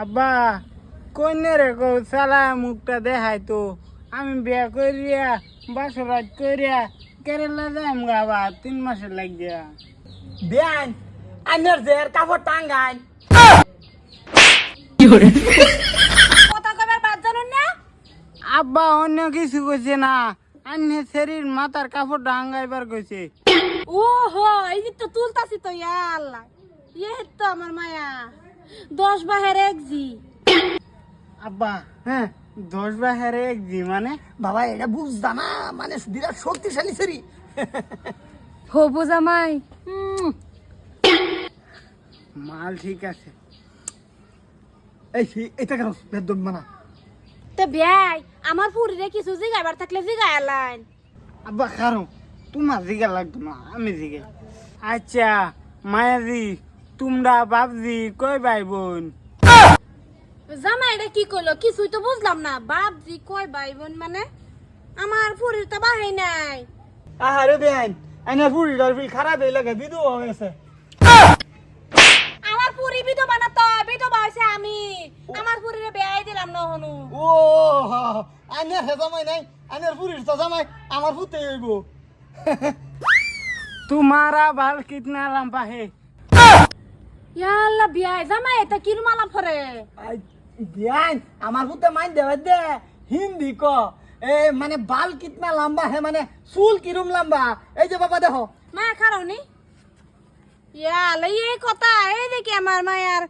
আব্বা কন্যা রে কো সালা মুখটা দেখাই তো। আমি বিয়া করিয়া বাসরাত করিয়া কেরালা যাইম গাবা তিন মাসে লাগিয়া। বেআইন আইনের জের কাপড় টাঙ্গাইন। কথা কবার বাদ জানুন না। আব্বা অন্য কিছু কইছে না। আন্নে শরীর মাথার কাপড় ডাঙ্গাইবার কইছে। ও হো এই তো তুলতাছি তো ইয়া আল্লাহ ইয়ে তো আমার মায়া। দশ বাহের এক জি। আব্বা হ্যাঁ। দশ বাহের এক জি মানে? বাবা এটা বুঝদা না মানে বিরাট শক্তিশালী সেরি হবু জামাই মাল ঠিক আছে। এই সে- এটা কেন বেদম মানা তো বিয়াই আমার পুরীরে কিছু জিগাইবার থাকলে জিগাই আলাইন আব্বা খারো তোমার জিগা লাগতো না আমি জিগে। আচ্ছা মায়াজি তোমরা বাপজি কই ভাই বোন? জামা এটা কি কইলো? কিছুই তো বুঝলাম না। বাপজি কই ভাই বোন মানে? আমার ফুরির তো বাহাই নাই। আহারে বেন আইনা ফুরির ফিল খারাপ এই লাগে বিধু হয়েছে আমার পুরি বিধবা না তো বিধবা হয়েছে আমি। আমার পুরিরে বেয়াই দিলাম না হনু ও আইনের হে জামাই নাই আইনের ফুরির তো জামাই আমার ফুতে হইব। তোমারা ভালো কিতনা লম্বা হে ইয়াল্লা বিয়াই জামাই এটা কি রুমালা ফরে বিয়াই আমার পুতে মাইন দেবে দে। হিন্দি ক। এ মানে বাল কিতনা লম্বা হে মানে চুল কিরম লম্বা। এই যে বাবা দেখো। মা খারাউনি ইয়াল এই কথা এই দেখি আমার মায়ার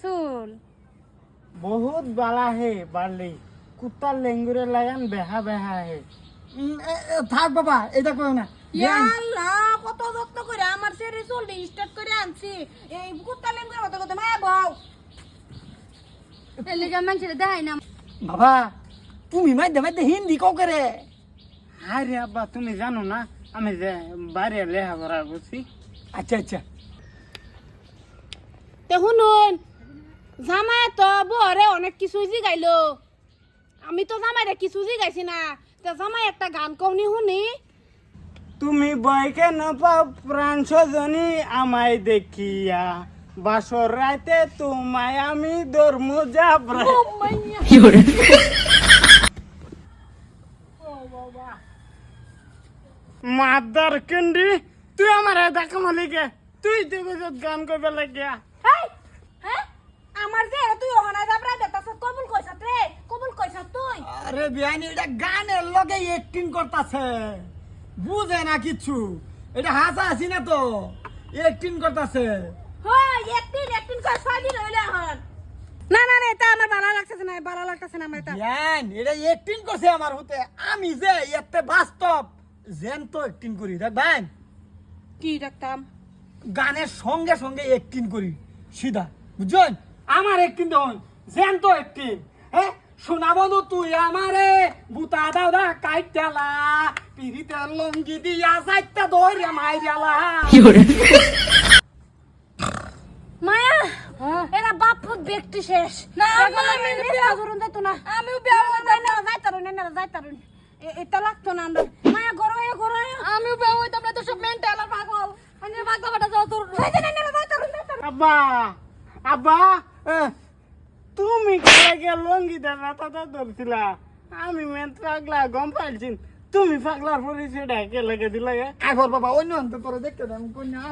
চুল। বহুত বালা হে বালি কুত্তার লেঙ্গুরে লাগান বেহা বেহা হে থাক বাবা এটা কয় না। ইয়াল্লা কত যত্ন করে আমার সেরে চুল স্টার্ট করে আনছি। এই কুত্তা লেন করে কথা কথা মায়া বউ মানুষের দেখাই না। বাবা তুমি মাইন দেবে দে হিন্দি কও করে। আরে আব্বা তুমি জানো না আমি যে বাইরে লেখাপড়া করছি। আচ্ছা আচ্ছা। তে শুনুন জামাই তো বরে অনেক কিছু জিগাইলো। আমি তো জামাইরে কিছু জিগাইছি না। তে জামাই একটা গান কওনি শুনি। তুমি বইকে নপাও প্রাণ সজনী আমায় দেখিয়া। বাসর রাতে তোমায় আমি যাবরা মাদার কেন্ডি তুই আমার দেখা মালিকে তুই তো গান করবে লাগিয়া? আমার যে তুই ওখানে যাবরা দেতাছ কবুল কইছ রে কবুল কইছ তুই। আরে বিয়ানি এটা গানের লগে অ্যাক্টিং করতাছে। বুঝে না কিছু। এটা হাসা হাসি না তো? অ্যাক্টিং করতাছে। হয় ছয় দিন হইলে এখন। না না রে এটা আমার ভালো লাগতেছে না ভালো লাগতেছে না আমার এটা। বিয়ান এটা অ্যাক্টিং করছে আমার হতে। আমি যে এতে বাস্তব যেন তো অ্যাক্টিং করি দেখ ভাই কি রাখতাম গানের সঙ্গে সঙ্গে অ্যাক্টিং করি সিধা। বুঝছেন? আমার অ্যাক্টিং দেখুন যেন তো অ্যাক্টিং হ্যাঁ? শোনাবো তুই আমারে বুতা দাদা কাইটালা লঙ্গি দিয়া যাইতা দৌড়ে মাইরালা মায়া এরা বাপুত ব্যক্তি শেষ। না আমি বিয়া করুন যাইতো না। আমি বিয়া করুন না যাইতারুন না। যাইতারুন এটা লাগতো না আমরা। মায়া গরো হয়ে গরো আমি বিয়া হইতাম না তো সব মেন্টাল আর পাগল। আমি পাগল বাটা যাও তোর যাইতে না না যাইতারুন যাইতারুন আব্বা আব্বা আহ, তুমি কেগে লঙ্গি দাদা দাদা ধরছিলা? আমি মেন পাগলা গম পাইছি তুমি পাগলার পরিচয় কে লেগে দিলে? আইফর বাবা অন্য অন্ত পরে দেখতে দেন কন্যা